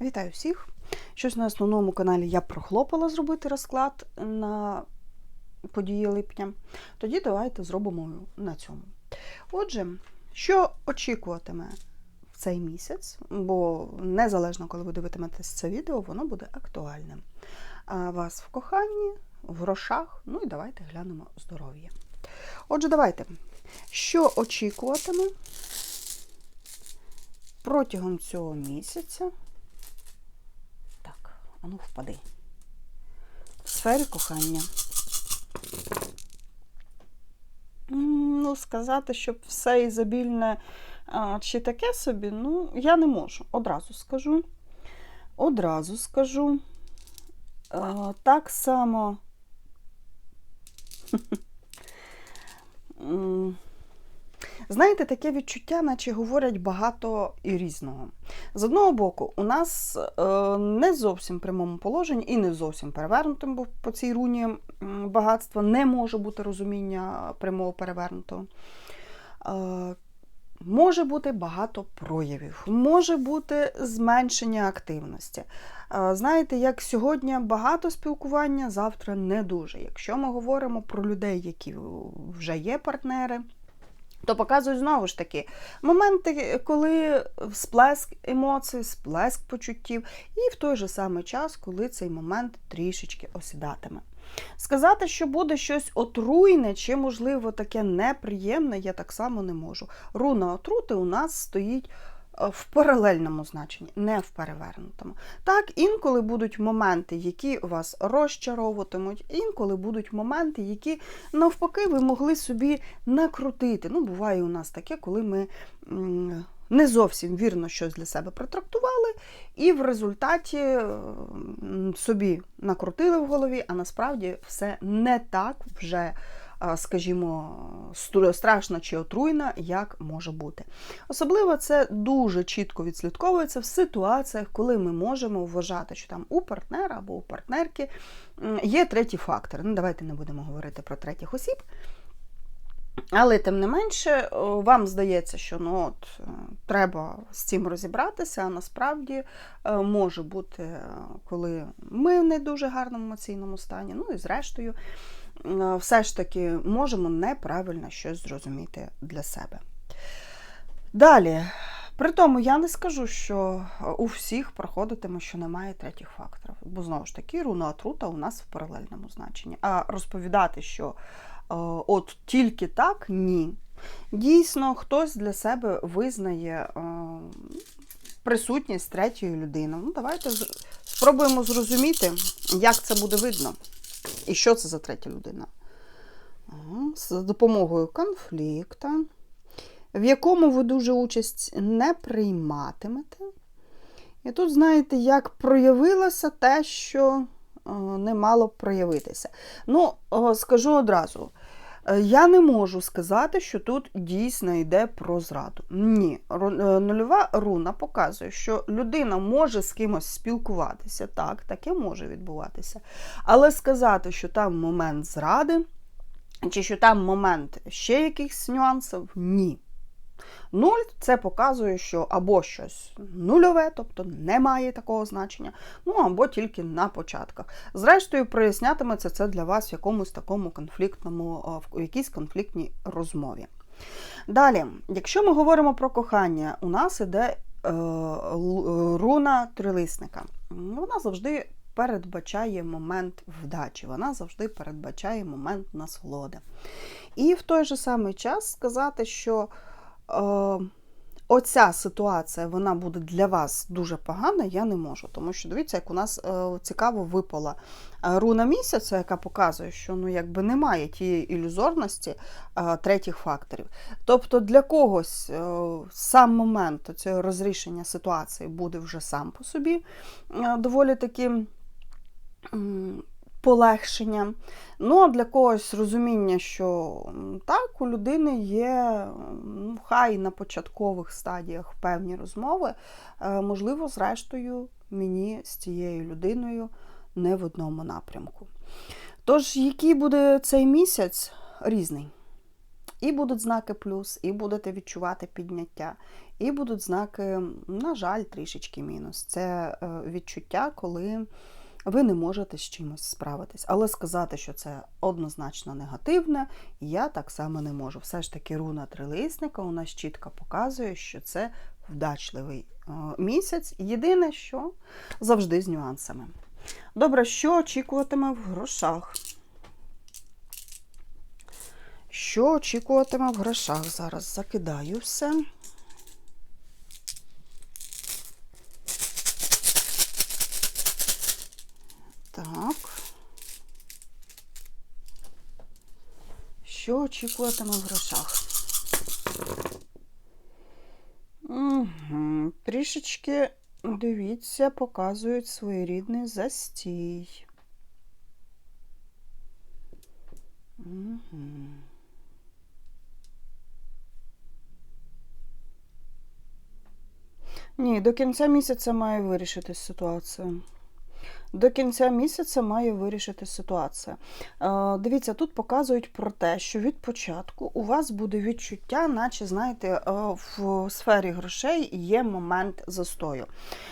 Вітаю всіх! Щось на основному каналі я прохлопала зробити розклад на події липня. Тоді давайте зробимо на цьому. Отже, що очікуватиме в цей місяць, бо незалежно, коли ви дивитиметесь це відео, воно буде актуальним. А вас в коханні, в грошах, ну і давайте глянемо здоров'я. Отже, давайте, що очікуватиме протягом цього місяця. Ну впади. В сфері кохання. Ну, сказати, щоб все ізобільне чи таке собі, ну, я не можу. Одразу скажу. Одразу скажу. Так само. Знаєте, таке відчуття, наче говорять багато і різного. З одного боку, у нас е, не зовсім прямому положенні і не зовсім перевернутим, бо по цій руні багатства не може бути розуміння прямого перевернутого. Е, Може бути багато проявів, може бути зменшення активності. Е, Знаєте, як сьогодні багато спілкування, завтра не дуже. Якщо ми говоримо про людей, які вже є партнери, то показують знову ж таки моменти, коли сплеск емоцій, сплеск почуттів, і в той же самий час, коли цей момент трішечки осідатиме. Сказати, що буде щось отруйне чи, можливо, таке неприємне, я так само не можу. Руна отрути у нас стоїть в паралельному значенні, не в перевернутому. Так, інколи будуть моменти, які вас розчаровуватимуть, інколи будуть моменти, які навпаки ви могли собі накрутити. Ну, буває у нас таке, коли ми не зовсім вірно щось для себе протрактували, і в результаті собі накрутили в голові, а насправді все не так вже. Скажімо, страшно чи отруйно, як може бути. Особливо це дуже чітко відслідковується в ситуаціях, коли ми можемо вважати, що там у партнера або у партнерки є третій фактор. Ну, давайте не будемо говорити про третіх осіб. Але тим не менше, вам здається, що ну от е, треба з цим розібратися, а насправді е, може бути, е, коли ми в не дуже гарному емоційному стані, ну і зрештою, все ж таки можемо неправильно щось зрозуміти для себе. Далі. При тому я не скажу, що у всіх проходитиме, що немає третіх факторів. Бо знову ж таки, руна отрута у нас в паралельному значенні. А розповідати, що е, от тільки так, ні. Дійсно, хтось для себе визнає е, присутність третьої людини. Ну, давайте спробуємо зрозуміти, як це буде видно. І що це за третя людина. Ага, З допомогою конфлікта в якому ви дуже участь не прийматимете. І тут, знаєте, як проявилося те, що е, не мало проявитися. Ну, скажу одразу. Е, Я не можу сказати, що тут дійсно йде про зраду. Ні, е, нульова руна показує, що людина може з кимось спілкуватися. Так, таке може відбуватися. Але сказати, що там момент зради, чи що там момент ще якихось нюансів, ні. Нуль це показує, що або щось нульове, тобто немає такого значення, ну або тільки на початках. Зрештою, прояснятиметься це для вас в якомусь такому конфліктному, в якійсь конфліктній розмові. Далі, якщо ми говоримо про кохання, у нас іде е, е, руна трилисника. Вона завжди передбачає момент вдачі, вона завжди передбачає момент насолоди. І в той же самий час сказати, що оця ситуація вона буде для вас дуже погана, я не можу. Тому що дивіться, як у нас е, цікаво випала е, руна місяця, яка показує, що ну, якби немає тієї ілюзорності е, третіх факторів. Тобто для когось е, сам момент цього розрішення ситуації буде вже сам по собі е, доволі таким. Полегшення. Ну, а для когось розуміння, що так, у людини є, ну, хай на початкових стадіях певні розмови. Е, Можливо, зрештою, мені з цією людиною не в одному напрямку. Тож, який буде цей місяць різний. І будуть знаки плюс, і будете відчувати підняття, і будуть знаки, на жаль, трішечки мінус. Це е, відчуття, коли ви не можете з чимось справитись. Але сказати, що це однозначно негативне, я так само не можу. Все ж таки, руна трилисника у нас чітко показує, що це вдачливий е, місяць. Єдине, що завжди з нюансами. Добре, що очікуватиме в грошах? Що очікуватиме в грошах? Зараз закидаю все. Очікуватиме в грошах? Угу. Трішечки, дивіться, показують своєрідний застій. Угу. Ні, до кінця місяця має вирішитись ситуація. До кінця місяця має вирішити ситуація. Е, Дивіться, тут показують про те, що від початку у вас буде відчуття, наче, знаєте, е, в сфері грошей є момент застою.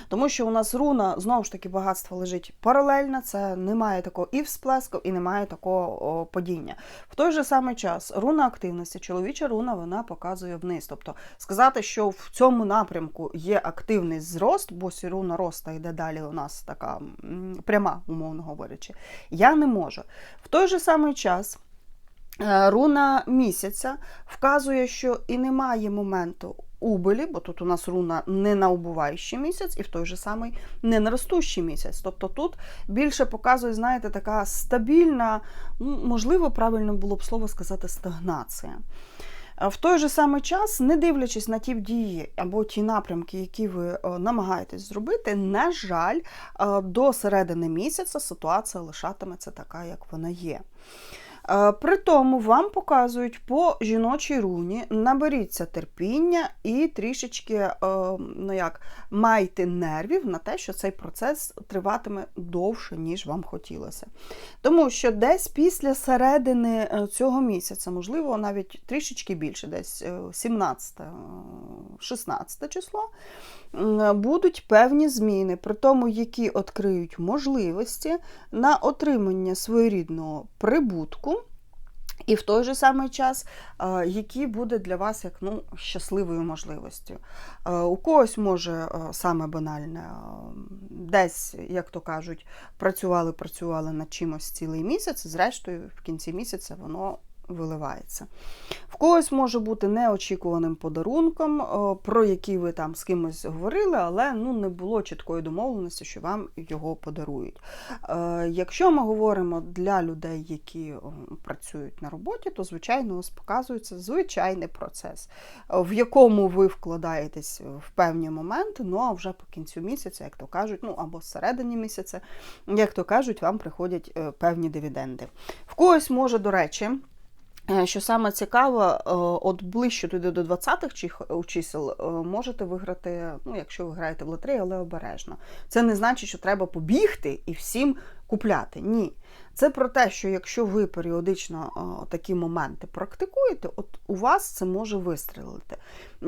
Тому що у нас руна, знову ж таки, багатство лежить паралельно, це немає такого і всплеску, і немає такого падіння. В той же самий час руна активності, чоловіча руна, вона показує вниз. Тобто сказати, що в цьому напрямку є активний зрост, бо руна роста йде далі у нас така пряма, умовно говорячи, я не можу. В той же самий час. е, Руна місяця вказує, що і немає моменту убилі, бо тут у нас руна не на убуваючий місяць, і в той же самий не на ростущий місяць. Тобто тут більше показує, знаєте, така стабільна, ну, можливо, правильно було б слово сказати, стагнація. Е, В той же самий час, не дивлячись на ті дії або ті напрямки, які ви е, намагаєтесь зробити, на жаль, е, до середини місяця ситуація лишатиметься така, як вона є. Е, При тому вам показують по жіночій руні, наберіться терпіння і трішечки е, ну як, майте нервів на те, що цей процес триватиме довше, ніж вам хотілося. Тому що десь після середини е, цього місяця, можливо, навіть трішечки більше, десь е, 17, е, 16 число, будуть певні зміни, при тому, які відкриють можливості на отримання своєрідного прибутку. І в той же самий час, який буде для вас як ну, щасливою можливістю. У когось може саме банальне, десь, як то кажуть, працювали, працювали над чимось цілий місяць, зрештою, в кінці місяця воно виливається. В когось може бути неочікуваним подарунком, е, про який ви там з кимось говорили, але ну, не було чіткої домовленості, що вам його подарують. Е, Якщо ми говоримо для людей, які працюють на роботі, то звичайно ось показується звичайний процес, е, в якому ви вкладаєтесь в певні моменти, ну а вже по кінцю місяця, як то кажуть, ну або середині місяця, як то кажуть, вам приходять е, певні дивіденди. В когось може, до речі. Е, Що саме цікаво, е, от ближче туди до 20-х чих- чисел е, можете виграти, ну, якщо ви граєте в лотерею, але обережно. Це не значить, що треба побігти і всім купляти. Ні. Це про те, що якщо ви періодично е, такі моменти практикуєте, от у вас це може вистрілити.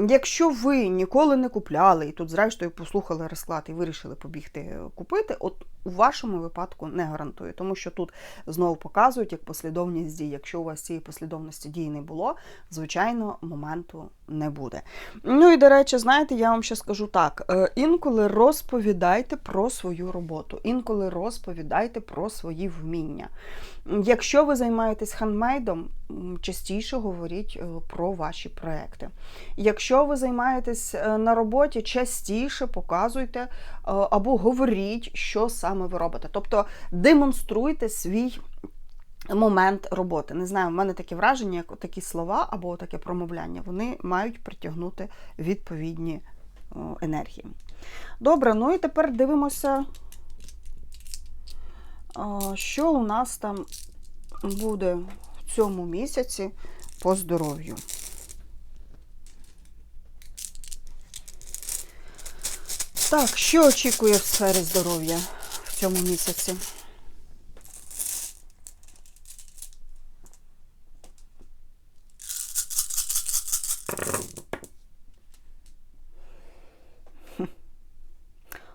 Якщо ви ніколи не купляли і тут, зрештою, послухали розклад і вирішили побігти е, купити, от у вашому випадку не гарантую, тому що тут знову показують як послідовність дій. Якщо у вас цієї послідовності дій не було, звичайно, моменту не буде. Ну і до речі, знаєте, я вам ще скажу так: е, інколи розповідайте про свою роботу, інколи розповідайте про свої вміння. Якщо ви займаєтесь хендмейдом, частіше говоріть е, про ваші проекти. Якщо ви займаєтесь е, на роботі, частіше показуйте е, або говоріть, що саме ви робите. Тобто демонструйте свій. Момент роботи. Не знаю, в мене таке враження, як такі слова або таке промовляння, вони мають притягнути відповідні енергії. Добре, ну і тепер дивимося, що у нас там буде цьому місяці по здоров'ю. Так, що очікує в сфері здоров'я в цьому місяці?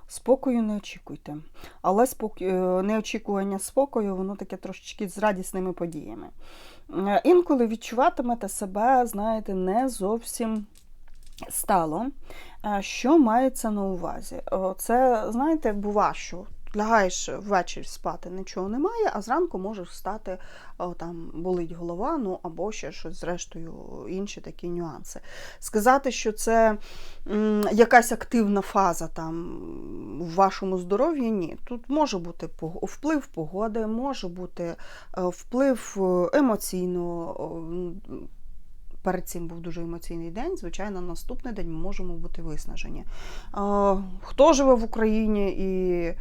Спокою не очікуйте. Але спокій, е, неочікування спокою, воно таке трошечки з радісними подіями. Е, Інколи відчуватимете себе, знаєте, не зовсім стало. Е, Що мається на увазі? Це, знаєте, бува, що лягаєш ввечері спати, нічого немає, а зранку можеш встати, там болить голова, ну або ще щось, зрештою, інші такі нюанси. Сказати, що це м, якась активна фаза там в вашому здоров'ї, ні. Тут може бути вплив погоди, може бути е, вплив е, емоційно. о, м, Перед цим був дуже емоційний день. Звичайно, наступний день ми можемо бути виснажені. Хто живе в Україні і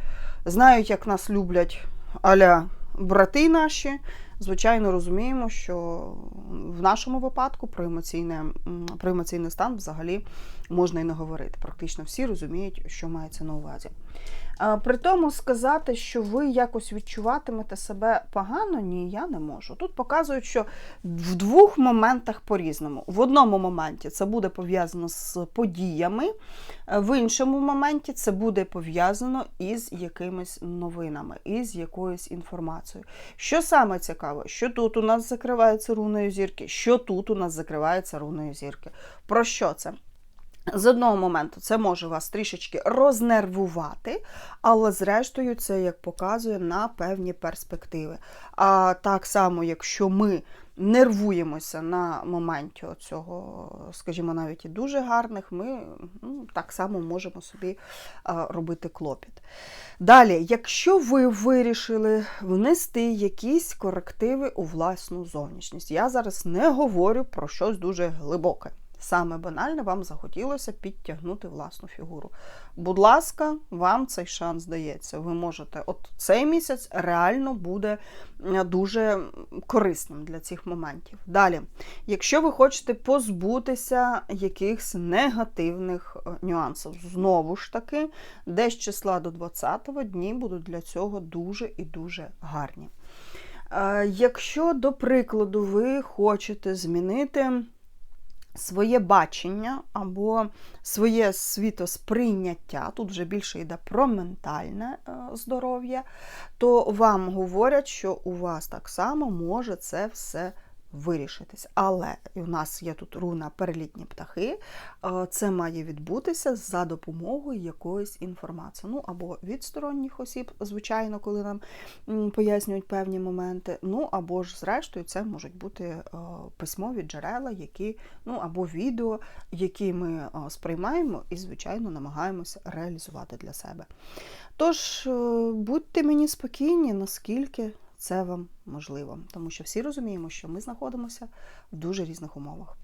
знають, як нас люблять аля брати наші, звичайно, розуміємо, що в нашому випадку про, емоційне, про емоційний стан взагалі можна і не говорити. Практично всі розуміють, що мається на увазі. При тому сказати, що ви якось відчуватимете себе погано, ні, я не можу. Тут показують, що в двох моментах по-різному. В одному моменті це буде пов'язано з подіями, е, в іншому моменті це буде пов'язано із якимись новинами, із якоюсь інформацією. Що саме цікаво, що тут у нас закривається руною зірки, що тут у нас закривається руною зірки. Про що це? З одного моменту це може вас трішечки рознервувати, але зрештою це як показує на певні перспективи. А так само, якщо ми нервуємося на моменті цього, скажімо, навіть і дуже гарних, ми ну, так само можемо собі а, робити клопіт. Далі, якщо ви вирішили внести якісь корективи у власну зовнішність, я зараз не говорю про щось дуже глибоке. Саме банальне, вам захотілося підтягнути власну фігуру. Будь ласка, вам цей шанс дається. Ви можете, от цей місяць реально буде дуже корисним для цих моментів. Далі, якщо ви хочете позбутися якихось негативних е, нюансів, знову ж таки, десь числа до 20-го дні будуть для цього дуже і дуже гарні. Е, Якщо, до прикладу, ви хочете змінити своє бачення або своє світосприйняття, тут вже більше йде про ментальне е, здоров'я, то вам говорять, що у вас так само може це все вирішитись. Але у нас є тут руна перелітні птахи, е, це має відбутися за допомогою якоїсь інформації. Ну або від сторонніх осіб, звичайно, коли нам пояснюють певні моменти. Ну або ж, зрештою, це можуть бути е, письмові джерела, які, ну або відео, які ми е, сприймаємо і, звичайно, намагаємося реалізувати для себе. Тож, будьте мені спокійні, наскільки це вам можливо, тому що всі розуміємо, що ми знаходимося в дуже різних умовах.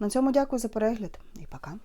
На цьому дякую за перегляд і пока.